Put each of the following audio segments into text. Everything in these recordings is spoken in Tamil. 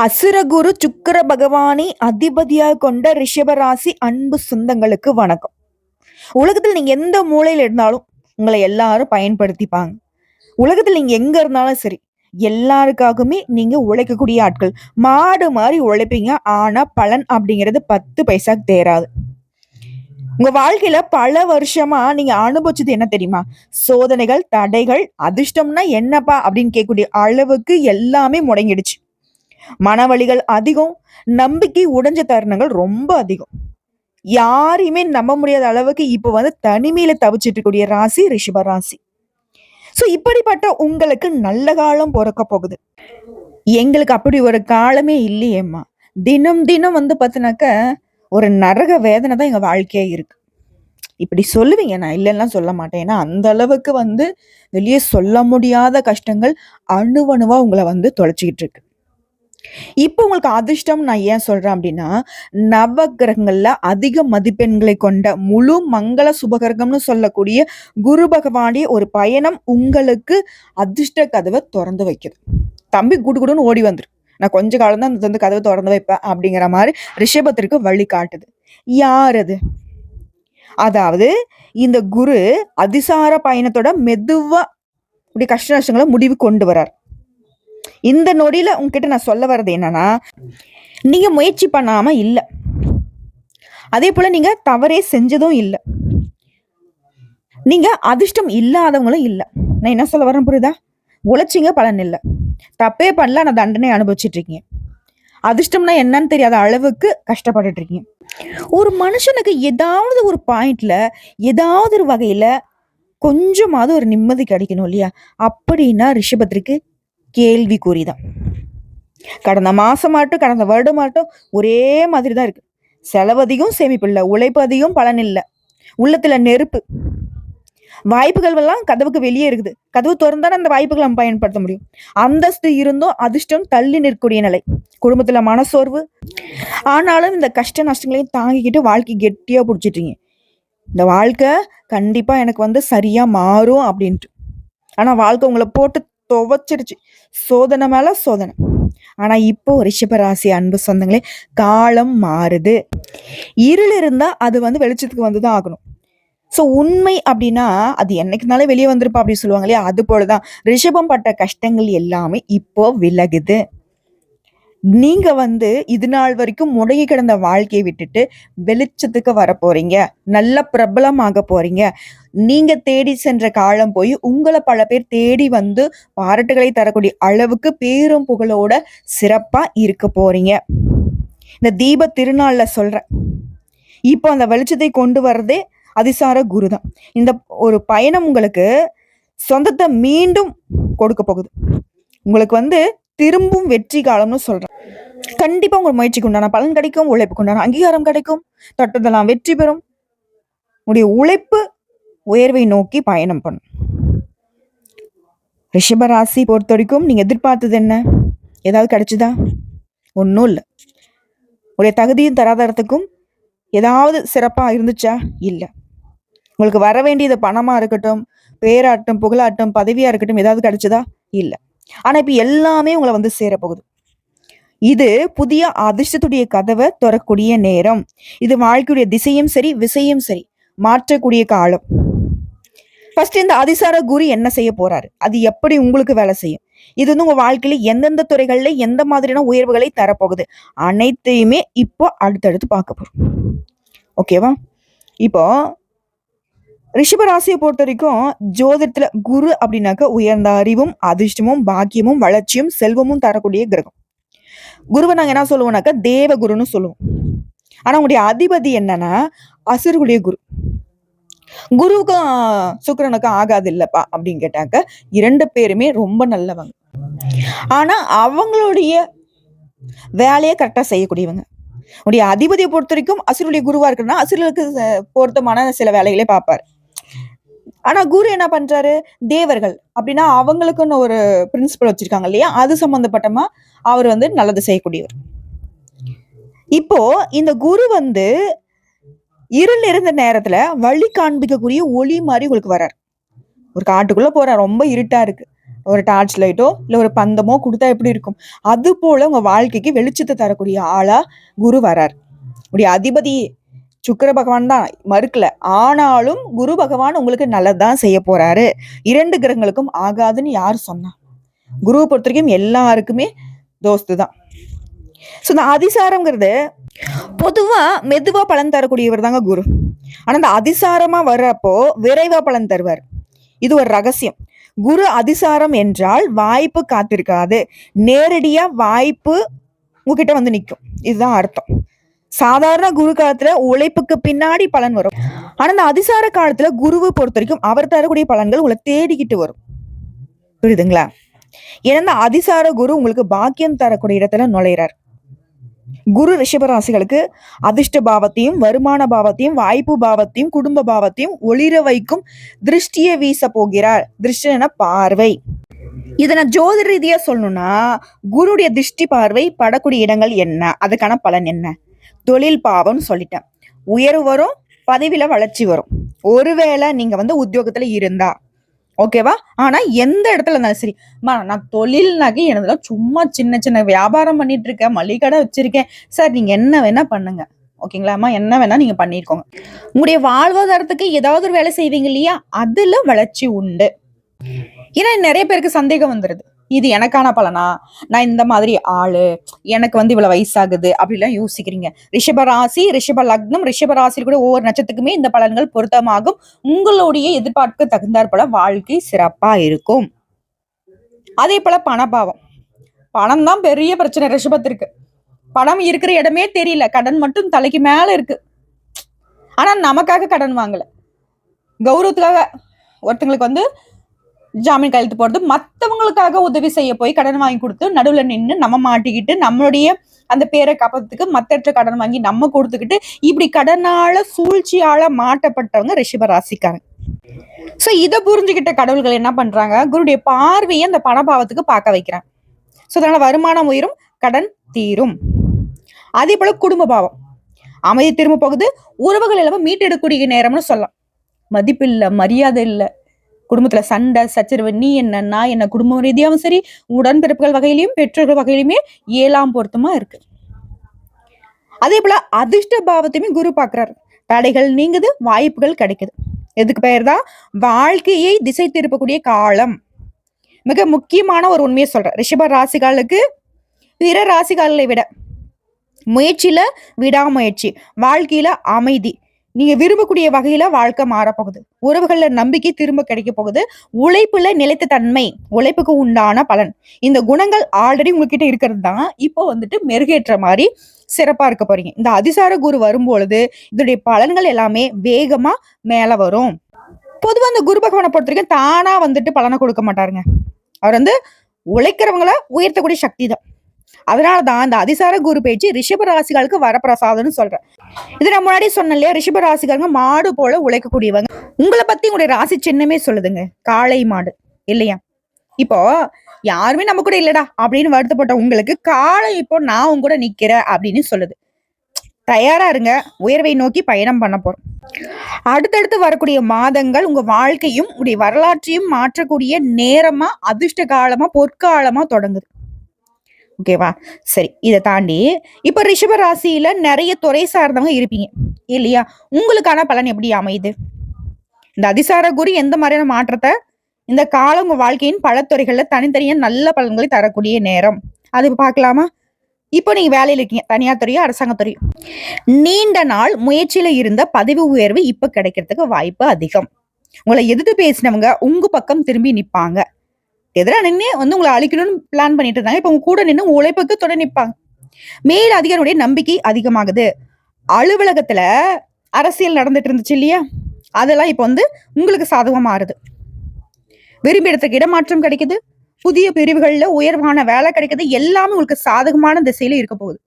அசுரகுரு சுக்கிர பகவானை அதிபதியாக கொண்ட ரிஷபராசி அன்பு சொந்தங்களுக்கு வணக்கம். உலகத்தில் நீங்க எந்த மூலையில இருந்தாலும் உங்களை எல்லாரும் பயன்படுத்திப்பாங்க உலகத்தில் நீங்க எங்க இருந்தாலும் சரி எல்லாருக்காகவுமே நீங்க உழைக்கக்கூடிய ஆட்கள். மாடு மாதிரி உழைப்பீங்க ஆனா பலன் அப்படிங்கிறது பத்து பைசாக்கு தேராது. உங்க வாழ்க்கையில பல வருஷமா நீங்க அனுபவிச்சது என்ன தெரியுமா? சோதனைகள் தடைகள் அதிர்ஷ்டம்னா என்னப்பா அப்படின்னு கேட்கக்கூடிய அளவுக்கு எல்லாமே முடங்கிடுச்சு. மனவழிகள் அதிகம் நம்பிக்கை உடைஞ்ச தருணங்கள் ரொம்ப அதிகம். யாரையுமே நம்ப முடியாத அளவுக்கு இப்போ வந்து தனிமையில தவிச்சிட்டு இருக்கக்கூடிய ராசி ரிஷப ராசி ஸோ இப்படிப்பட்ட உங்களுக்கு நல்ல காலம் பிறக்க போகுது. எங்களுக்கு அப்படி ஒரு காலமே இல்லையேம்மா. தினம் தினம் வந்து பார்த்தினாக்க ஒரு நரக வேதனை தான் எங்கள் வாழ்க்கையே இருக்கு. இப்படி சொல்லுவீங்க நான் இல்லைன்னா சொல்ல மாட்டேன். ஏன்னா அந்த அளவுக்கு வந்து வெளியே சொல்ல முடியாத கஷ்டங்கள் அணுவணுவா உங்களை வந்து தொலைச்சிக்கிட்டு இருக்கு. இப்போ உங்களுக்கு அதிர்ஷ்டம் நான் ஏன் சொல்றேன் அப்படின்னா நவகிரகங்கள்ல அதிக மதிப்பெண்களை கொண்ட முழு மங்கள சுபகிரகம்னு சொல்லக்கூடிய குரு பகவானுடைய ஒரு பயணம் உங்களுக்கு அதிர்ஷ்ட கதவை திறந்து வைக்குது. தம்பி குடு குடுன்னு ஓடி வந்துரு. நான் கொஞ்ச காலம் தான் அந்த வந்து கதவை திறந்து வைப்பேன் அப்படிங்கிற மாதிரி ரிஷபத்திற்கு வழி காட்டுது. யார் அது? அதாவது இந்த குரு அதிசார பயணத்தோட மெதுவா இப்படி கஷ்ட நஷ்டங்களை முடிவு கொண்டு வரார் இந்த நொடியில உங்ககிட்ட நான் சொல்ல வர்றது என்னன்னா நீங்க முயற்சி பண்ணாம இல்ல. அதே போல நீங்க தவறே செஞ்சதும் இல்ல. நீங்க அதிர்ஷ்டம் இல்லாதவங்களும் இல்ல. நான் என்ன சொல்ல வரேன் புரியுதா? உழைச்சிங்க பலன் இல்லை. தப்பே பண்ணல நான் தண்டனை அனுபவிச்சிட்டு இருக்கீங்க அதிர்ஷ்டம்னா என்னன்னு தெரியாத அளவுக்கு கஷ்டப்பட்டுட்டு இருக்கீங்க ஒரு மனுஷனுக்கு ஏதாவது ஒரு பாயிண்ட்ல ஏதாவது ஒரு வகையில கொஞ்சமாவது ஒரு நிம்மதி கிடைக்கணும் இல்லையா? அப்படின்னா ரிஷபத்திற்கு கேள்விக்குறிதான் கடந்த மாசமாட்டும் கடந்த வருடமாட்டும் ஒரே மாதிரி தான் இருக்கு. செலவு அதிகம் சேமிப்பு இல்லை. உழைப்பு அதிகம் பலன் இல்லை. உள்ளத்துல நெருப்பு. வாய்ப்புகள் எல்லாம் கதவுக்கு வெளியே இருக்குது. கதவு திறந்தானே அந்த வாய்ப்புகளை நம்ம பயன்படுத்த முடியும். அந்தஸ்து இருந்தும் அதிர்ஷ்டம் தள்ளி நிற்கக்கூடிய நிலை. குடும்பத்துல மனசோர்வு ஆனாலும் இந்த கஷ்ட நஷ்டங்களையும் தாங்கிக்கிட்டு வாழ்க்கை கெட்டியா பிடிச்சிட்டீங்க. இந்த வாழ்க்கை கண்டிப்பா எனக்கு வந்து சரியா மாறும் அப்படின்ட்டு. ஆனா வாழ்க்கை உங்களை போட்டு துவைச்சிருச்சு சோதனை மேல சோதனை. ஆனா இப்போ ரிஷபராசி அன்பு சொந்தங்களே காலம் மாறுது. இருள் இருந்தா அது வந்து வெளிச்சத்துக்கு வந்துதான் ஆகணும். ஸோ உண்மை அப்படின்னா அது என்னைக்குனாலே வெளியே வந்திருப்பா அப்படின்னு சொல்லுவாங்க இல்லையா? அது போலதான். ரிஷபம் பட்ட கஷ்டங்கள் எல்லாமே இப்போ விலகுது. நீங்க வந்து இது நாள் வரைக்கும் முடங்கி கிடந்த வாழ்க்கையை விட்டுட்டு வெளிச்சத்துக்கு வர போறீங்க. நல்ல பிரபலமாக போறீங்க. நீங்க தேடி சென்ற காலம் போய் உங்களை பல பேர் தேடி வந்து பாராட்டுகளை தரக்கூடிய அளவுக்கு பேரும் புகழோட சிறப்பா இருக்க போறீங்க. இந்த தீப திருநாள்ல சொல்றேன். இப்போ அந்த வெளிச்சத்தை கொண்டு வர்றதே அதிசார குரு தான் இந்த ஒரு பயணம் உங்களுக்கு சொந்தத்தை மீண்டும் கொடுக்க போகுது. உங்களுக்கு வந்து திரும்பும் வெற்றி காலம்னு சொல்றேன் கண்டிப்பா உங்க முயற்சிக்கு உண்டான பலன் கிடைக்கும் உழைப்புக்கு உண்டான அங்கீகாரம் கிடைக்கும். தொட்டதெல்லாம் வெற்றி பெறும். உங்களுடைய உழைப்பு உயர்வை நோக்கி பயணம் பண்ணும். ரிஷபராசி பொறுத்த வரைக்கும் நீங்க எதிர்பார்த்தது என்ன? ஏதாவது கிடைச்சுதா? ஒன்றும் இல்லை. உடைய தகுதியும் தராதரத்துக்கும் ஏதாவது சிறப்பா இருந்துச்சா? இல்லை. உங்களுக்கு வர வேண்டியது பணமா இருக்கட்டும் பேராட்டம் புகழாட்டம் பதவியா இருக்கட்டும் ஏதாவது கிடைச்சதா? இல்லை. ஆனா இப்ப எல்லாமே உங்களை வந்து சேரப்போகுது. இது புதிய அதிர்ஷ்டத்துடைய கதவை திறக்கூடிய நேரம். இது வாழ்க்கையுடைய திசையும் சரி விசையும் சரி மாற்றக்கூடிய காலம். ஃபர்ஸ்ட் இந்த அதிசார குரு என்ன செய்ய போறாரு? அது எப்படி உங்களுக்கு வேலை செய்யும்? இது வந்து உங்க வாழ்க்கையில எந்தெந்த துறைகள்ல எந்த மாதிரியான உயர்வுகளை தரப்போகுது? அனைத்தையுமே இப்போ அடுத்தடுத்து பார்க்க போறோம். ஓகேவா இப்போ ரிஷபராசியை பொறுத்த வரைக்கும் ஜோதிடத்துல குரு அப்படின்னாக்க உயர்ந்த அறிவும் அதிர்ஷ்டமும் பாக்கியமும் வளர்ச்சியும் செல்வமும் தரக்கூடிய கிரகம். குருவை நாங்க என்ன சொல்லுவோம்னாக்கா தேவ குருன்னு சொல்லுவோம். ஆனா உங்களுடைய அதிபதி என்னன்னா அசுர்களுடைய குரு. குருவுக்கும் சுக்கிரனுக்கும் ஆகாது இல்லப்பா அப்படின்னு கேட்டாக்க இரண்டு பேருமே ரொம்ப நல்லவங்க. ஆனா அவங்களுடைய வேலையை கரெக்டா செய்யக்கூடியவங்க. உடைய அதிபதியை பொறுத்த வரைக்கும் அசுருடைய குருவா இருக்குன்னா அசுரலுக்கு பொருத்தமான சில வேலைகளை பார்ப்பார். ஆனா குரு என்ன பண்றாரு? தேவர்கள். அப்படின்னா அவங்களுக்குன்னு ஒரு பிரின்சிபல் வச்சிருக்காங்க இல்லையா? அது சம்பந்தப்பட்டமா அவர் வந்து நல்லது செய்யக்கூடியவர். இப்போ இந்த குரு வந்து இருள் இருந்த நேரத்துல வழி காண்பிக்கக்கூடிய ஒளி மாதிரி உங்களுக்கு வர்றார். ஒரு காட்டுக்குள்ள போறார். ரொம்ப இருட்டா இருக்கு. ஒரு டார்ச் லைட்டோ இல்லை ஒரு பந்தமோ கொடுத்தா எப்படி இருக்கும்? அது போல உங்க வாழ்க்கைக்கு வெளிச்சத்தை தரக்கூடிய ஆளா குரு வரார் உடைய அதிபதி சுக்கிர பகவான் தான். மறுக்கல. ஆனாலும் குரு பகவான் உங்களுக்கு நல்லதுதான் செய்ய போறாரு. இரண்டு கிரகங்களுக்கும் ஆகாதுன்னு யார் சொன்னா? குருவை பொறுத்த வரைக்கும் எல்லாருக்குமே தோஸ்து தான். ஸோ இந்த அதிசாரங்கிறது பொதுவா மெதுவா பலன் தரக்கூடியவர் தாங்க குரு. ஆனா இந்த அதிசாரமா வர்றப்போ விரைவா பலன் தருவார். இது ஒரு ரகசியம். குரு அதிசாரம் என்றால் வாய்ப்பு காத்திருக்காது. நேரடியா வாய்ப்பு உங்ககிட்ட வந்து நிற்கும் இதுதான் அர்த்தம். சாதாரண குரு காலத்துல உழைப்புக்கு பின்னாடி பலன் வரும். ஆனா இந்த அதிசார காலத்துல குருவை பொறுத்த வரைக்கும் அவர் தரக்கூடிய பலன்கள் உங்களை தேடிக்கிட்டு வரும். புரியுதுங்களா? ஏன்னா அதிசார குரு உங்களுக்கு பாக்கியம் தரக்கூடிய இடத்துல நுழையிறார். குரு ரிஷபராசிகளுக்கு அதிர்ஷ்ட பாவத்தையும் வருமான பாவத்தையும் வாய்ப்பு பாவத்தையும் குடும்ப பாவத்தையும் ஒளிர வைக்கும் திருஷ்டியை வீச போகிறார். திருஷ்டன பார்வை. இதை நான் ரீதியா சொல்லணும்னா குருடைய திருஷ்டி பார்வை படக்கூடிய இடங்கள் என்ன? அதுக்கான பலன் என்ன? தொழில் பாவம்னு சொல்லிட்டேன். உயர்வு வரும் பதவியில வளர்ச்சி வரும். ஒருவேளை நீங்க வந்து உத்தியோகத்துல இருந்தா ஓகேவா? ஆனா எந்த இடத்துல இருந்தாலும் சரி நான் தொழில்னாக்கி எனதுல சும்மா சின்ன சின்ன வியாபாரம் பண்ணிட்டு இருக்கேன் மளிகை கடை வச்சிருக்கேன். சார் நீங்க என்ன வேணா பண்ணுங்க. ஓகேங்களாம்மா என்ன வேணா நீங்க பண்ணிருக்கோங்க. உங்களுடைய வாழ்வாதாரத்துக்கு ஏதாவது ஒரு வேலை செய்வீங்க இல்லையா? அதுல வளர்ச்சி உண்டு. ஏன்னா நிறைய பேருக்கு சந்தேகம் வந்துருது. இது எனக்கான பலனா? நான் இந்த மாதிரி ஆளு. எனக்கு வந்து இவ்வளவு வயசாகுது. அப்படிலாம் யோசிக்கிறீங்க. ரிஷப ராசி ரிஷப லக்னம் ரிஷப ராசியில் கூட ஒவ்வொரு நட்சத்திரத்துக்குமே இந்த பலன்கள் பொருத்தமாகும். உங்களுடைய எதிர்பார்ப்புக்கு தகுந்தாற்போல வாழ்க்கை சிறப்பா இருக்கும். அதே போல பணபாவம். பணம் தான் பெரிய பிரச்சனை ரிஷபத்திற்கு. பணம் இருக்கிற இடமே தெரியல. கடன் மட்டும் தலைக்கு மேல இருக்கு. ஆனா நமக்காக கடன் வாங்கல. கௌரவத்துக்காக ஒருத்தங்களுக்கு வந்து ஜாமீன் கையெழுத்து போடுறது. மற்றவங்களுக்காக உதவி செய்ய போய் கடன் வாங்கி கொடுத்து நடுவில் நின்று நம்ம மாட்டிக்கிட்டு நம்மளுடைய அந்த பேரை காப்பதுக்கு மத்தற்ற கடன் வாங்கி நம்ம கொடுத்துக்கிட்டு இப்படி கடனால சூழ்ச்சியால மாட்டப்பட்டவங்க ரிஷப ராசிக்காரங்க ஸோ இதை புரிஞ்சுக்கிட்ட கடவுள்கள் என்ன பண்றாங்க? குருடைய பார்வையை அந்த பணபாவத்துக்கு பார்க்க வைக்கிறாங்க. ஸோ அதனால வருமானம் உயரும் கடன் தீரும். அதே போல குடும்ப பாவம். அமைதி திரும்ப போகுது. உறவுகள் எல்லாம் மீட்டெடுக்கக்கூடிய நேரம்னு சொல்லலாம். மதிப்பு இல்லை மரியாதை இல்லை. குடும்பத்துல சண்டை சச்சரவு நீ என்ன நான் என்ன குடும்பம் ரீதியாகவும் சரி உடன்பிறப்புகள் வகையிலையும் பெற்றோர்கள் வகையிலுமே ஏழாம் பொருத்தமா இருக்கு. அதே போல அதிர்ஷ்ட பாவத்தையுமே குரு பாக்குறாரு தடைகள் நீங்குது வாய்ப்புகள் கிடைக்குது. எதுக்கு பெயர் தான்? வாழ்க்கையை திசை திருப்பக்கூடிய காலம். மிக முக்கியமான ஒரு உண்மையை சொல்றேன் ரிஷப ராசிகாலுக்கு பிற ராசிகளை விட முயற்சியில விடாமுயற்சி வாழ்க்கையில அமைதி நீங்க விரும்பக்கூடிய வகையில வாழ்க்கை மாறப்போகுது உறவுகள்ல நம்பிக்கை திரும்ப கிடைக்க போகுது. உழைப்புல நிலைத்த தன்மை உழைப்புக்கு உண்டான பலன். இந்த குணங்கள் ஆல்ரெடி உங்ககிட்ட இருக்கிறது தான் இப்போ வந்துட்டு மெருகேற்ற மாதிரி சிறப்பா இருக்க போறீங்க. இந்த அதிசார குரு வரும்பொழுது இதனுடைய பலன்கள் எல்லாமே வேகமா மேல வரும். பொதுவா அந்த குரு பகவானை பொறுத்த வரைக்கும் தானா வந்துட்டு பலனை கொடுக்க மாட்டாருங்க. அவர் வந்து உழைக்கிறவங்கள உயர்த்தக்கூடிய சக்தி தான். அதனாலதான் அந்த அதிசார குரு பேச்சு ரிஷப ராசிகளுக்கு வரப்பிரசாதம்னு சொல்றேன். இது நான் முன்னாடி சொன்னேன் இல்லையா? ரிஷப ராசிக்காரங்க மாடு போல உழைக்கக்கூடியவங்க. உங்களை பத்தி உங்களுடைய ராசி சின்னமே சொல்லுதுங்க. காளை மாடு. இல்லையா? இப்போ யாருமே நம்ம கூட இல்லடா அப்படின்னு வருத்தப்பட்ட உங்களுக்கு காளை இப்போ நான் உங்க கூட நிக்கிறேன் அப்படின்னு சொல்லுது. தயாரா இருங்க. உயர்வை நோக்கி பயணம் பண்ண போறோம். அடுத்தடுத்து வரக்கூடிய மாதங்கள் உங்க வாழ்க்கையும் உங்களுடைய வரலாற்றையும் மாற்றக்கூடிய நேரமா அதிர்ஷ்ட காலமா பொற்காலமா தொடங்குது. ஓகேவா சரி இதை தாண்டி இப்போ ரிஷப ராசியில நிறைய துறை சார்ந்தவங்க இருப்பீங்க இல்லையா? உங்களுக்கான பலன் எப்படி அமையுது? இந்த அதிசார குரு எந்த மாதிரியான மாற்றத்தை? இந்த காலம் உங்க வாழ்க்கையின் பல துறைகள்ல தனித்தனியா நல்ல பலன்களை தரக்கூடிய நேரம். அது பார்க்கலாமா? இப்போ நீங்க வேலையில் இருக்கீங்க தனியார் துறையோ அரசாங்க துறையோ. நீண்ட நாள் முயற்சியில இருந்த பதவி உயர்வு இப்ப கிடைக்கிறதுக்கு வாய்ப்பு அதிகம். உங்களை எதிர்த்து பேசினவங்க உங்க பக்கம் திரும்பி நிப்பாங்க. எதிராக நின்று வந்து உங்களை அழிக்கணும்னு பிளான் பண்ணிட்டு இருந்தாங்க. இப்போ உங்க கூட நின்று உழைப்புக்கு தொடர் நிற்பாங்க மேல் அதிகாரியுடைய நம்பிக்கை அதிகமாகுது. அலுவலகத்துல அரசியல் நடந்துட்டு இருந்துச்சு இல்லையா? அதெல்லாம் இப்போ வந்து உங்களுக்கு சாதகமாக மாறுது. விரும்பி இடத்துக்கு இடமாற்றம் கிடைக்குது. புதிய பிரிவுகளில் உயர்வான வேலை கிடைக்குது. எல்லாமே உங்களுக்கு சாதகமான திசையில இருக்க போகுது.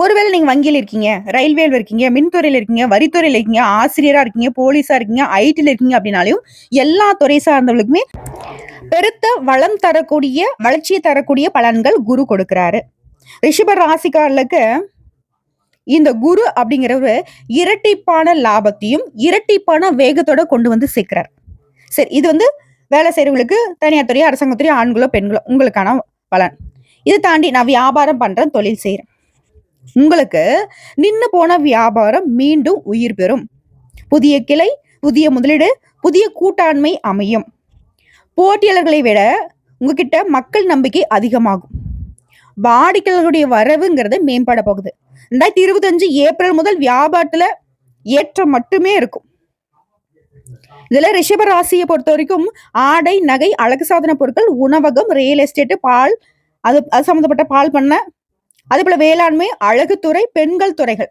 ஒருவேளை நீங்க வங்கியில் இருக்கீங்க ரயில்வேல இருக்கீங்க மின்துறையில இருக்கீங்க வரித்துறையில இருக்கீங்க ஆசிரியரா இருக்கீங்க போலீஸா இருக்கீங்க ஐடில இருக்கீங்க அப்படின்னாலையும் எல்லா துறை சார்ந்தவர்களுக்குமே பெருத்த வளம் தரக்கூடிய வளர்ச்சியை தரக்கூடிய பலன்கள் குரு கொடுக்கிறாரு. ரிஷப ராசிக்காரர்களுக்கு இந்த குரு அப்படிங்கிறவரு இரட்டிப்பான லாபத்தையும் இரட்டிப்பான வேகத்தோட கொண்டு வந்து சேர்க்கிறார். சரி இது வந்து வேலை செய்யறவங்களுக்கு தனியார் துறையோ அரசாங்கத்துறையோ ஆண்களோ பெண்களோ உங்களுக்கான பலன். இதை தாண்டி நான் வியாபாரம் பண்றேன் தொழில் செய்யறேன் உங்களுக்கு நின்று போன வியாபாரம் மீண்டும் உயிர் பெறும். புதிய கிளை புதிய முதலீடு புதிய கூட்டாண்மை அமையும். போட்டியாளர்களை விட உங்ககிட்ட மக்கள் நம்பிக்கை அதிகமாகும். வாடிக்கையாளர்களுடைய வரவுங்கிறது மேம்பட போகுது. ரெண்டாயிரத்தி இருபத்தஞ்சு ஏப்ரல் முதல் வியாபாரத்துல ஏற்றம் மட்டுமே இருக்கும். இதுல ரிஷப ராசியை பொறுத்த வரைக்கும் ஆடை நகை அழகு சாதன பொருட்கள் உணவகம் ரியல் எஸ்டேட் பால் அது அது சம்மந்தப்பட்ட பால் பண்ண அதே போல வேளாண்மை அழகுத்துறை பெண்கள் துறைகள்.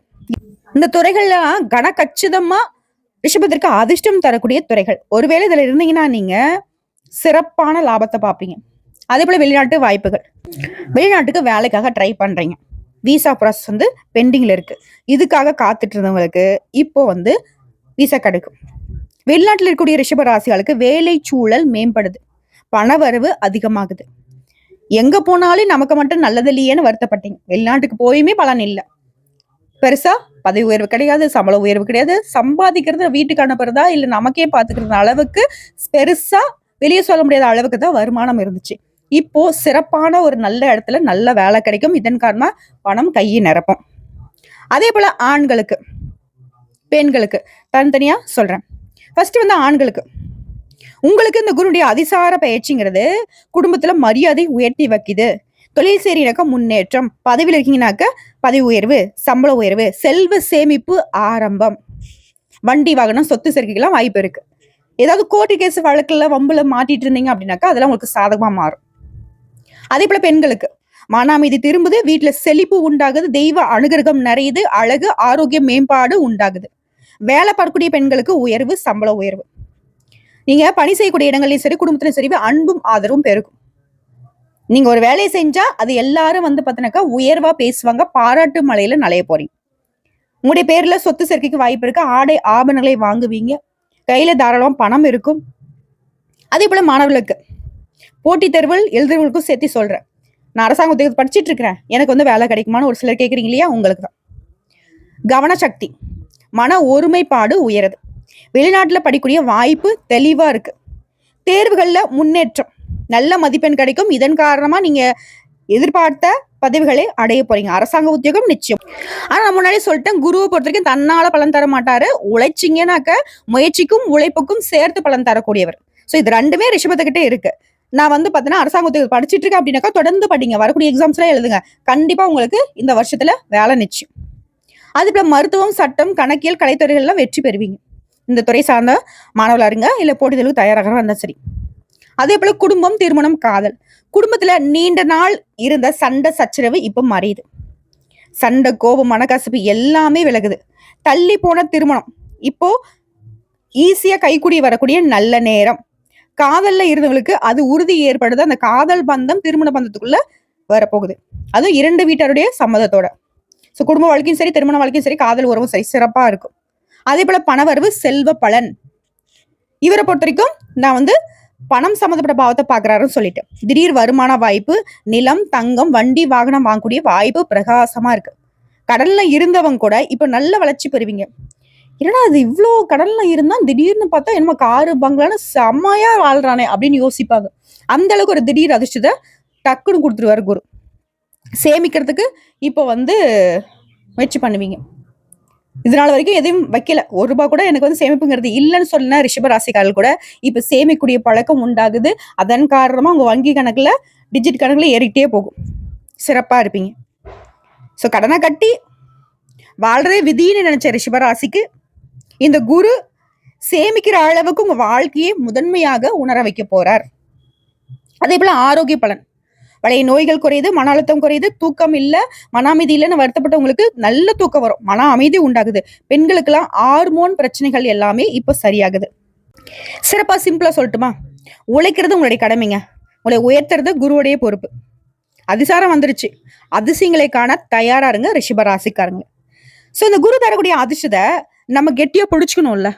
இந்த துறைகள்லாம் கன கச்சிதமா ரிஷபத்திற்கு அதிர்ஷ்டம் தரக்கூடிய துறைகள். ஒருவேளை இதுல இருந்தீங்கன்னா நீங்க சிறப்பான லாபத்தை பார்ப்பீங்க. அதே போல வெளிநாட்டு வாய்ப்புகள். வெளிநாட்டுக்கு வேலைக்காக ட்ரை பண்றீங்க. விசா ப்ராசஸ் வந்து பெண்டிங்ல இருக்கு. இதுக்காக காத்துட்டு இருந்தவங்களுக்கு இப்போ வந்து விசா கிடைக்கும். வெளிநாட்டில் இருக்கக்கூடிய ரிஷப ராசிகளுக்கு வேலை சூழல் மேம்படுது. பணவரவு அதிகமாகுது. எங்க போனாலும் நமக்கு மட்டும் நல்லது இல்லையேன்னு வருத்தப்பட்டீங்க. வெளிநாட்டுக்கு போயுமே பலன் இல்லை. பெருசா பதவி உயர்வு கிடையாது சம்பள உயர்வு கிடையாது. சம்பாதிக்கிறது வீட்டுக்கு அனுப்புறதா இல்லை நமக்கே பாத்துக்கிறது அளவுக்கு பெருசா வெளியே சொல்ல முடியாத அளவுக்கு தான் வருமானம் இருந்துச்சு. இப்போ சிறப்பான ஒரு நல்ல இடத்துல நல்ல வேலை கிடைக்கும். இதன் காரணமா பணம் கையை நிரப்பும். அதே போல ஆண்களுக்கு பெண்களுக்கு தனித்தனியா சொல்றேன். ஃபர்ஸ்ட் வந்து ஆண்களுக்கு. உங்களுக்கு இந்த குருடைய அதிசார பயிற்சிங்கிறது குடும்பத்துல மரியாதை உயர்த்தி வைக்குது. தொழில் செய்றீனாக்க முன்னேற்றம். பதவியில் இருக்கீங்கனாக்க பதவி உயர்வு சம்பள உயர்வு செல்வ சேமிப்பு ஆரம்பம். வண்டி வாகனம் சொத்து சேர்க்கைக்கெல்லாம் வாய்ப்பு இருக்கு. ஏதாவது கோர்ட்டு கேஸ் வழக்கில் வம்புல மாட்டிட்டு இருந்தீங்க அப்படின்னாக்கா அதெல்லாம் உங்களுக்கு சாதகமாக மாறும். அதே போல் பெண்களுக்கு. மன அமைதி திரும்புது வீட்டில் செழிப்பு உண்டாகுது தெய்வ அனுகிரகம் நிறையுது அழகு ஆரோக்கிய மேம்பாடு உண்டாகுது. வேலை பார்க்கக்கூடிய பெண்களுக்கு உயர்வு சம்பள உயர்வு. நீங்க பணி செய்யக்கூடிய இடங்களையும் சரி குடும்பத்திலும் சரி அன்பும் ஆதரவும் பெருகும். நீங்க ஒரு வேலையை செஞ்சா அது எல்லாரும் வந்து பார்த்தீங்கன்னாக்கா உயர்வா பேசுவாங்க பாராட்டு மலையில நலைய போறீங்க. உங்களுடைய பேர்ல சொத்து சேர்க்கைக்கு வாய்ப்பு இருக்கு ஆடை ஆபரணங்களை வாங்குவீங்க கையில் தாராளம் பணம் இருக்கும். அதே போல் மாணவர்களுக்கு போட்டித் தேர்வுகள் எழுதுறவங்களுக்கும் சேர்த்து சொல்கிறேன் நான் அரசாங்க உத்தியோகத்தை படிச்சுட்டு இருக்கிறேன். எனக்கு வந்து வேலை கிடைக்குமான்னு ஒரு சிலர் கேட்குறீங்க இல்லையா? உங்களுக்கு தான். கவனசக்தி. மன ஒருமைப்பாடு உயருது. வெளிநாட்டில் படிக்கக்கூடிய வாய்ப்பு தெளிவாக இருக்கு. தேர்வுகளில் முன்னேற்றம். நல்ல மதிப்பெண் கிடைக்கும். இதன் காரணமாக நீங்கள் எதிர்பார்த்த பதவிகளை அடைய போறீங்க. அரசாங்க உத்தியோகம் நிச்சயம். ஆனா நான் முன்னாடி சொல்லிட்டேன் குருவை பொறுத்த வரைக்கும் தன்னால பலன் தர மாட்டாரு. உழைச்சிங்கனாக்க முயற்சிக்கும் உழைப்புக்கும் சேர்த்து பலன் தரக்கூடியவர். ஸோ இது ரெண்டுமே ரிஷபத்துக்கிட்டே இருக்கு. நான் வந்து பார்த்தீங்கன்னா அரசாங்க உத்தியோகம் படிச்சிட்டு இருக்கேன் அப்படின்னாக்கா தொடர்ந்து படிங்க. வரக்கூடிய எக்ஸாம்ஸ்லாம் எழுதுங்க. கண்டிப்பா உங்களுக்கு இந்த வருஷத்துல வேலை நிச்சயம். அது போல மருத்துவம் சட்டம் கணக்கியல் கலைத்துறைகள்லாம் வெற்றி பெறுவீங்க. இந்த துறை சார்ந்த மாணவர்களா இருங்க. இல்ல போட்டித் தேர்வுக்கு தயாராக இருந்தா சரி. அதே போல குடும்பம் திருமணம் காதல். குடும்பத்துல நீண்ட நாள் இருந்த சண்டை சச்சரவு இப்ப மறையுது. சண்டை கோபம் மனக்கசப்பு எல்லாமே விலகுது. தள்ளி போன திருமணம். இப்போ ஈஸியா கைக்குடி வரக்கூடிய நல்ல நேரம். காதல்ல இருந்தவங்களுக்கு அது உறுதி ஏற்படுது. அந்த காதல் பந்தம் திருமண பந்தத்துக்குள்ள வரப்போகுது. அதுவும் இரண்டு வீட்டாருடைய சம்மதத்தோட. ஸோ குடும்ப வாழ்க்கையும் சரி திருமண வாழ்க்கையும் சரி காதல் உறவும் சரி சிறப்பா இருக்கும். அதே போல பணவரவு செல்வ பலன். இவரை பொறுத்த வரைக்கும் நான் வந்து பணம் சம்மந்தப்பட்ட பாவத்தை பார்க்குறாருன்னு சொல்லிட்டு. திடீர் வருமான வாய்ப்பு நிலம் தங்கம் வண்டி வாகனம் வாங்கக்கூடிய வாய்ப்பு பிரகாசமாக இருக்கு. கடலில் இருந்தவங்க கூட இப்போ நல்ல வளர்ச்சி பெறுவீங்க. என்னடா அது இவ்வளோ கடலில் இருந்தால் திடீர்னு பார்த்தா என்னமோ காரு பங்களான்னு செம்மையாக வாழ்றானே அப்படின்னு யோசிப்பாங்க. அந்த அளவுக்கு ஒரு திடீர் அதிர்ஷ்டத்தை டக்குன்னு கொடுத்துருவாரு குரு. சேமிக்கிறதுக்கு இப்போ வந்து முயற்சி பண்ணுவீங்க. இதனால வரைக்கும் எதையும் வைக்கல. ஒரு ரூபா கூட எனக்கு வந்து சேமிப்புங்கிறது இல்லைன்னு சொன்ன ரிஷபராசிக்காரர்கள் கூட இப்ப சேமிக்கக்கூடிய பழக்கம் உண்டாகுது. அதன் காரணமா உங்க வங்கி கணக்குல டிஜிட் கணக்குல ஏறிக்கிட்டே போகும். சிறப்பா இருப்பீங்க. ஸோ கடனை கட்டி வாழ்றதே விதின்னு நினைச்ச ரிஷபராசிக்கு இந்த குரு சேமிக்கிற அளவுக்கு உங்க வாழ்க்கையை முதன்மையாக உணர வைக்க போறார். அதே போல ஆரோக்கிய பலன். பழைய நோய்கள் குறையுது மன அழுத்தம் குறையுது தூக்கம் இல்ல மன அமைதி இல்லைன்னு வருத்தப்பட்டவங்களுக்கு நல்ல தூக்கம் வரும். மன அமைதி உண்டாகுது. பெண்களுக்கெல்லாம் ஹார்மோன் பிரச்சனைகள் எல்லாமே இப்ப சரியாகுது. சிறப்பா சிம்பிளா சொல்லட்டுமா? உழைக்கிறது உங்களுடைய கடமைங்க. உங்களை உயர்த்துறது குருவுடைய பொறுப்பு. அதிசாரம் வந்துருச்சு. அதிசயங்களை காண தயாரா இருங்க ரிஷப ராசிக்காரங்க ஸோ இந்த குரு தரக்கூடிய அதிர்ஷ்டத்தை நம்ம கெட்டியா பிடிச்சிக்கணும்ல.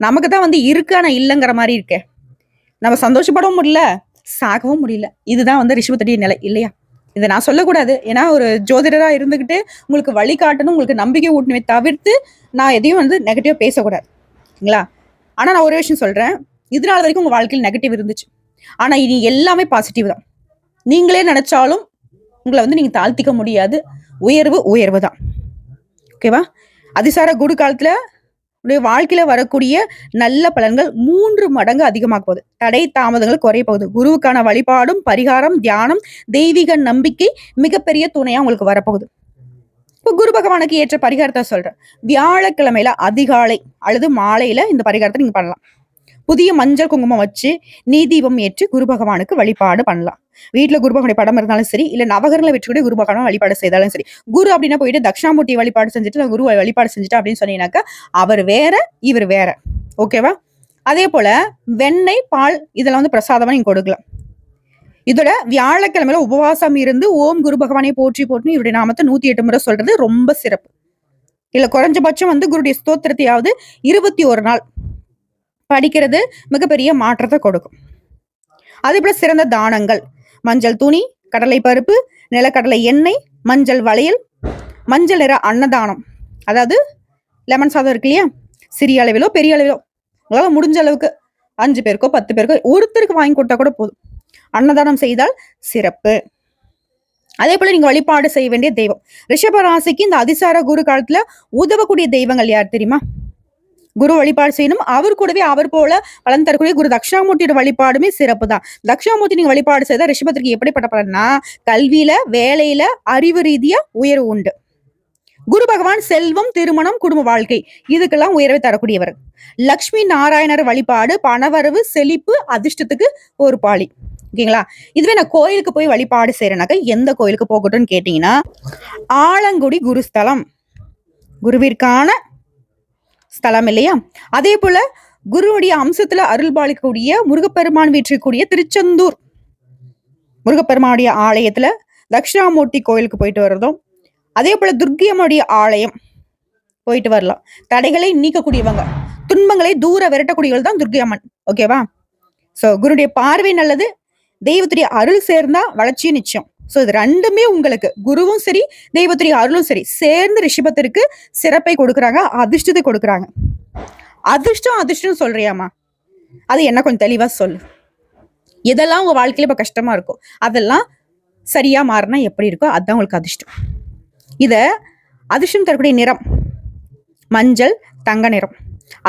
நமக்கு தான் வந்து இருக்கு ஆனா இல்லைங்கிற மாதிரி இருக்கே. நம்ம சந்தோஷப்படவும் முடியல. சாகவும் முடியல. இதுதான் வந்து ரிஷபத்துடைய நிலை இல்லையா? இதை நான் சொல்லக்கூடாது. ஏன்னா ஒரு ஜோதிடரா இருந்துகிட்டு உங்களுக்கு வழிகாட்டணும் உங்களுக்கு நம்பிக்கை ஊட்டணுமே தவிர்த்து நான் எதையும் வந்து நெகட்டிவா பேசக்கூடாது. சரிங்களா? ஆனா நான் ஒரு விஷயம் சொல்றேன். இதனால வரைக்கும் உங்க வாழ்க்கையில் நெகட்டிவ் இருந்துச்சு. ஆனா இனி எல்லாமே பாசிட்டிவ் தான். நீங்களே நினைச்சாலும் உங்களை வந்து நீங்க தாழ்த்திக்க முடியாது. உயர்வு உயர்வு தான். ஓகேவா? அதிசார குடு காலத்துல உடைய வாழ்க்கையில வரக்கூடிய நல்ல பலன்கள் மூன்று மடங்கு அதிகமாக போகுது. தடை தாமதங்கள் குறைய போகுது. குருவுக்கான வழிபாடும் பரிகாரம் தியானம் தெய்வீக நம்பிக்கை மிகப்பெரிய துணையா உங்களுக்கு வரப்போகுது. இப்போ குரு பகவானுக்கு ஏற்ற பரிகாரத்தை சொல்றேன். வியாழக்கிழமையில அதிகாலை அல்லது மாலையில இந்த பரிகாரத்தை நீங்க பண்ணலாம். புதிய மஞ்சள் குங்குமம் வச்சு நீ தீபம் ஏற்றி குரு பகவானுக்கு வழிபாடு பண்ணலாம். வீட்டுல குரு பகவானுடைய படம் இருந்தாலும் சரி இல்ல நவகரங்களை வச்சு கூட குரு வழிபாடு செய்தாலும் சரி. குரு அப்படின்னா போயிட்டு தட்சிணாமூர்த்தி வழிபாடு செஞ்சுட்டு நான் குரு வழிபாடு செஞ்சுட்டு அப்படின்னு சொன்னீங்கன்னாக்கா அவர் வேற இவர் வேற. ஓகேவா அதே போல வெண்ணெய் பால் இதெல்லாம் வந்து பிரசாதமா நீங்க கொடுக்கலாம். இதோட வியாழக்கிழமையில உபவாசம் இருந்து ஓம் குரு பகவானை போற்றி போற்றி இவருடைய நாமத்தை நூத்தி எட்டு முறை சொல்றது ரொம்ப சிறப்பு. இல்ல குறைஞ்சபட்சம் வந்து குருடைய ஸ்தோத்திரத்தையாவது இருபத்தி ஒரு நாள் படிக்கிறது மிகப்பெரிய மாற்றத்தை கொடுக்கும். அதே போல சிறந்த தானங்கள். மஞ்சள் துணி கடலை பருப்பு நிலக்கடலை எண்ணெய் மஞ்சள் வளையல் மஞ்சள் நிற அன்னதானம். அதாவது லெமன் சாதம் இருக்கு இல்லையா? சிறிய அளவிலோ பெரிய அளவிலோ. உங்களால் முடிஞ்ச அளவுக்கு அஞ்சு பேருக்கோ பத்து பேருக்கோ ஒருத்தருக்கு வாங்கி கொடுத்தா கூட போதும். அன்னதானம் செய்தால் சிறப்பு. அதே போல நீங்க வழிபாடு செய்ய வேண்டிய தெய்வம். ரிஷப ராசிக்கு இந்த அதிசார குரு காலத்துல உதவக்கூடிய தெய்வங்கள் யார் தெரியுமா? குரு வழிபாடு செய்யணும். அவர் கூடவே அவர் போல பலன் தரக்கூடிய குரு தக்ஷாமூர்த்தியோட வழிபாடுமே சிறப்பு தான் தக்ஷாமூர்த்தி நீங்க வழிபாடு செய்தால் ரிஷபத்திற்கு எப்படிப்பட்ட பலன்னா கல்வியில வேலையில அறிவு ரீதியா உயர்வு உண்டு. குரு பகவான் செல்வம் திருமணம் குடும்ப வாழ்க்கை இதுக்கெல்லாம் உயர்வை தரக்கூடியவர். லக்ஷ்மி நாராயணர் வழிபாடு பணவரவு செழிப்பு அதிர்ஷ்டத்துக்கு ஒரு பாலி. ஓகேங்களா? இதுவே நான் கோயிலுக்கு போய் வழிபாடு செய்யறேனாக்க எந்த கோயிலுக்கு போகட்டும்னு கேட்டீங்கன்னா ஆலங்குடி குருஸ்தலம். குருவிற்கான ஸ்தலம் இல்லையா? அதே போல குருவுடைய அம்சத்துல அருள்பாலிக்கக்கூடிய முருகப்பெருமான் வீற்றக்கூடிய திருச்செந்தூர். முருகப்பெருமானுடைய ஆலயத்துல தட்சிணாமூர்த்தி கோயிலுக்கு போயிட்டு வர்றதும் அதே போல துர்கியம்முடைய ஆலயம் போயிட்டு வரலாம். தடைகளை நீக்கக்கூடியவங்க துன்பங்களை தூர விரட்டக்கூடியவர்கள் தான் துர்க்கை அம்மன் ஓகேவா? சோ குருடைய பார்வை நல்லது தெய்வத்துடைய அருள் சேர்ந்தா வளர்ச்சியும் நிச்சயம். ஸோ இது ரெண்டுமே உங்களுக்கு குருவும் சரி தெய்வத்துடைய அருளும் சரி. சேர்ந்து ரிஷபத்திற்கு சிறப்பை கொடுக்குறாங்க அதிர்ஷ்டத்தை கொடுக்குறாங்க. அதிர்ஷ்டம் அதிர்ஷ்டம் சொல்றியாமா அது என்ன கொஞ்சம் தெளிவா சொல்லு. எதெல்லாம் உங்க வாழ்க்கையில இப்ப கஷ்டமா இருக்கும். அதெல்லாம் சரியா மாறினா எப்படி இருக்கோ அதுதான் உங்களுக்கு அதிர்ஷ்டம். இத அதிர்ஷ்டம் தரக்கூடிய நிறம் மஞ்சள் தங்க நிறம்.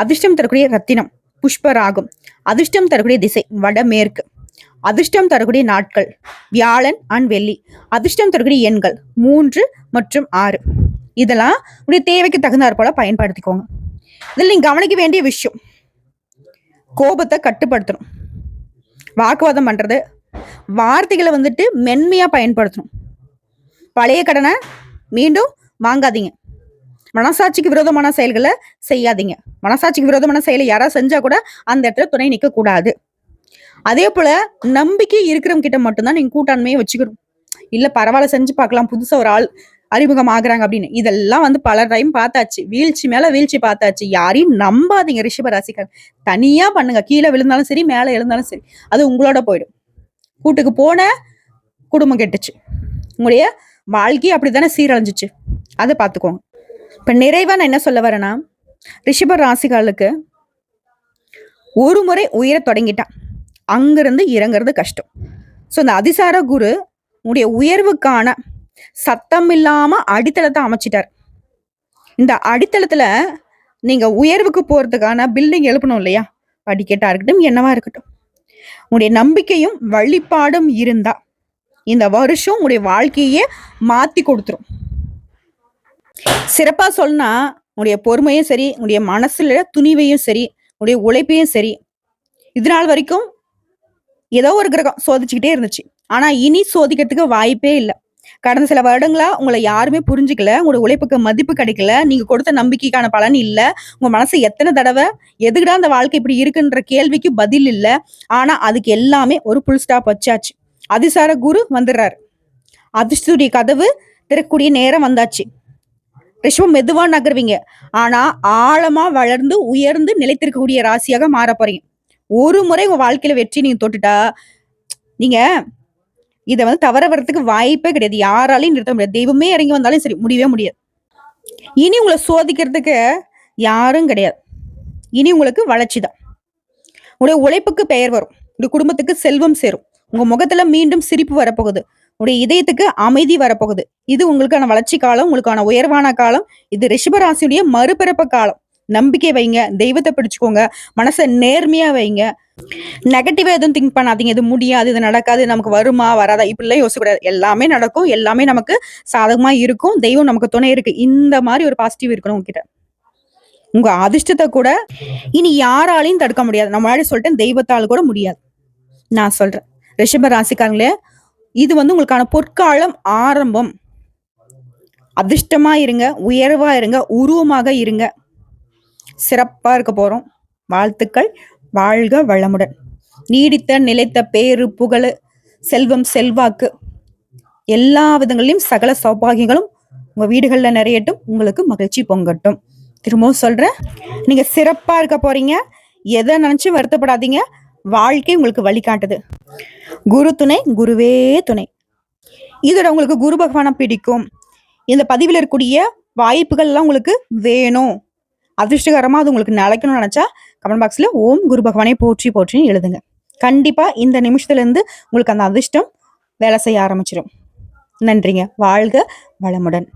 அதிர்ஷ்டம் தரக்கூடிய ரத்தினம் புஷ்பராகும் அதிர்ஷ்டம் தரக்கூடிய திசை வடமேற்கு. அதிர்ஷ்டம் தரக்கூடிய நாட்கள். வியாழன் அண்ட் வெள்ளி. அதிர்ஷ்டம் தரக்கூடிய எண்கள் மூன்று மற்றும் ஆறு. இதெல்லாம் உடைய தேவைக்கு தகுந்தாற் போல பயன்படுத்திக்கோங்க. இதில் நீங்கள் கவனிக்க வேண்டிய விஷயம். கோபத்தை கட்டுப்படுத்தணும். வாக்குவாதம் பண்ணுறது வார்த்தைகளை வந்துட்டு மென்மையாக பயன்படுத்தணும். பழைய கடனை மீண்டும் வாங்காதீங்க. மனசாட்சிக்கு விரோதமான செயல்களை செய்யாதீங்க. மனசாட்சிக்கு விரோதமான செயலை யாராவது செஞ்சால் கூட அந்த இடத்துல துணை நிற்கக்கூடாது அதே போல நம்பிக்கை இருக்கிறவங்க கிட்ட மட்டும்தான் நீங்க கூட்டாண்மையை வச்சுக்கணும். இல்ல பரவாயில்ல செஞ்சு பார்க்கலாம். புதுசா ஒரு ஆள் அறிமுகம் ஆகுறாங்க அப்படின்னு. இதெல்லாம் வந்து பல டைம் பார்த்தாச்சு. வீழ்ச்சி மேல வீழ்ச்சி பார்த்தாச்சு. யாரையும் நம்பாதீங்க ரிஷப ராசிக்காரன் தனியா பண்ணுங்க. கீழே விழுந்தாலும் சரி மேல எழுந்தாலும் சரி. அது உங்களோட போயிடும். கூட்டுக்கு போன குடும்பம் கெட்டுச்சு. உங்களுடைய வாழ்க்கை அப்படித்தானே சீரழிஞ்சிச்சு. அதை பார்த்துக்கோங்க. இப்ப நிறைவா நான் என்ன சொல்ல வரேன்னா ரிஷப ராசிகளுக்கு ஒரு முறை உயர தொடங்கிட்டான். அங்கிருந்து இறங்குறது கஷ்டம். ஸோ இந்த அதிசார குரு உடைய உயர்வுக்கான சத்தம் இல்லாம அடித்தளத்தை அமைச்சிட்டார். இந்த அடித்தளத்துல நீங்க உயர்வுக்கு போறதுக்கான பில்டிங் எழுப்பணும் இல்லையா? படிக்கட்டா இருக்கட்டும் என்னவா இருக்கட்டும். உங்களுடைய நம்பிக்கையும் வழிபாடும் இருந்தா இந்த வருஷம் உங்களுடைய வாழ்க்கையே மாத்தி கொடுத்துரும். சிறப்பா சொன்னா உங்களுடைய பொறுமையும் சரி உங்களுடைய மனசுல துணிவையும் சரி உங்களுடைய உழைப்பையும் சரி இது நாள் வரைக்கும் ஏதோ ஒரு கிரகம் சோதிச்சுக்கிட்டே இருந்துச்சு. ஆனா இனி சோதிக்கிறதுக்கு வாய்ப்பே இல்லை. கடந்த சில வருடங்களா உங்களை யாருமே புரிஞ்சுக்கல உங்களோட உழைப்புக்கு மதிப்பு கிடைக்கல நீங்க கொடுத்த நம்பிக்கைக்கான பலன் இல்ல உங்க மனசு எத்தனை தடவை எதுக்குடா அந்த வாழ்க்கை இப்படி இருக்குன்ற கேள்விக்கு பதில் இல்ல. ஆனா அதுக்கு எல்லாமே ஒரு புல் ஸ்டாப் வச்சாச்சு. அதிசார குரு வந்துடுறாரு அதிர்ஷ்டத்துடைய கதவு திறக்கக்கூடிய நேரம் வந்தாச்சு. ரிஷபம் மெதுவா நகர்வீங்க. ஆனா ஆழமா வளர்ந்து உயர்ந்து நிலைத்திருக்கக்கூடிய ராசியாக மாற போறீங்க. ஒரு முறை உங்க வாழ்க்கையில வெற்றி நீங்க தொட்டுட்டா நீங்க இதை வந்து தவற வர்றதுக்கு வாய்ப்பே கிடையாது. யாராலையும் நிறுத்த முடியாது. தெய்வமே இறங்கி வந்தாலும் சரி முடியவே முடியாது. இனி உங்களை சோதிக்கிறதுக்கு யாரும் கிடையாது. இனி உங்களுக்கு வளர்ச்சி தான். உடைய உழைப்புக்கு பெயர் வரும். உடைய குடும்பத்துக்கு செல்வம் சேரும். உங்க முகத்துல மீண்டும் சிரிப்பு வரப்போகுது. உடைய இதயத்துக்கு அமைதி வரப்போகுது. இது உங்களுக்கான வளர்ச்சி காலம் உங்களுக்கான உயர்வான காலம். இது ரிஷபராசியுடைய மறுபிறப்பு காலம். நம்பிக்கை வைங்க தெய்வத்தை பிடிச்சுக்கோங்க மனசை நேர்மையா வைங்க. நெகட்டிவா எதுவும் திங்க் பண்ணாதீங்க. இது முடியாது இது நடக்காது நமக்கு வருமா வராதா? இப்படிலாம் யோசிக்கக்கூடாது. எல்லாமே நடக்கும் எல்லாமே நமக்கு சாதகமா இருக்கும். தெய்வம் நமக்கு துணை இருக்கு. இந்த மாதிரி ஒரு பாசிட்டிவ் இருக்கணும் உங்ககிட்ட. உங்க அதிர்ஷ்டத்தை கூட இனி யாராலையும் தடுக்க முடியாது. நம்ம முன்னாடி சொல்லிட்டேன் தெய்வத்தால் கூட முடியாது. நான் சொல்றேன். ரிஷப ராசிக்காரங்களே இது வந்து உங்களுக்கான பொற்காலம் ஆரம்பம். அதிர்ஷ்டமா இருங்க உயர்வா இருங்க உருவமாக இருங்க. சிறப்பாக இருக்க போகிறோம் வாழ்த்துக்கள். வாழ்க வளமுடன். நீடித்த நிலைத்த பேரு புகழ் செல்வம் செல்வாக்கு எல்லா விதங்களிலும் சகல சௌபாகியங்களும் உங்கள் வீடுகளில் நிறையட்டும். உங்களுக்கு மகிழ்ச்சி பொங்கட்டும். திரும்பவும் சொல்கிறேன் நீங்கள் சிறப்பாக இருக்க போகிறீங்க எதை நினச்சி வருத்தப்படாதீங்க. வாழ்க்கை உங்களுக்கு வழிகாட்டுது குரு துணை குருவே துணை. இதோட உங்களுக்கு குரு பகவானை பிடிக்கும். இந்த பதிவில் இருக்கக்கூடிய வாய்ப்புகள்லாம் உங்களுக்கு வேணும். அதிர்ஷ்டகரமாக அது உங்களுக்கு நிலைக்கணும்னு நினச்சா கமெண்ட் பாக்ஸில் ஓம் குரு பகவானே போற்றி போற்றின்னு எழுதுங்க. கண்டிப்பாக இந்த நிமிஷத்துலேருந்து உங்களுக்கு அந்த அதிர்ஷ்டம் வேலை செய்ய ஆரம்பிச்சிடும் நன்றிங்க. வாழ்க வளமுடன்.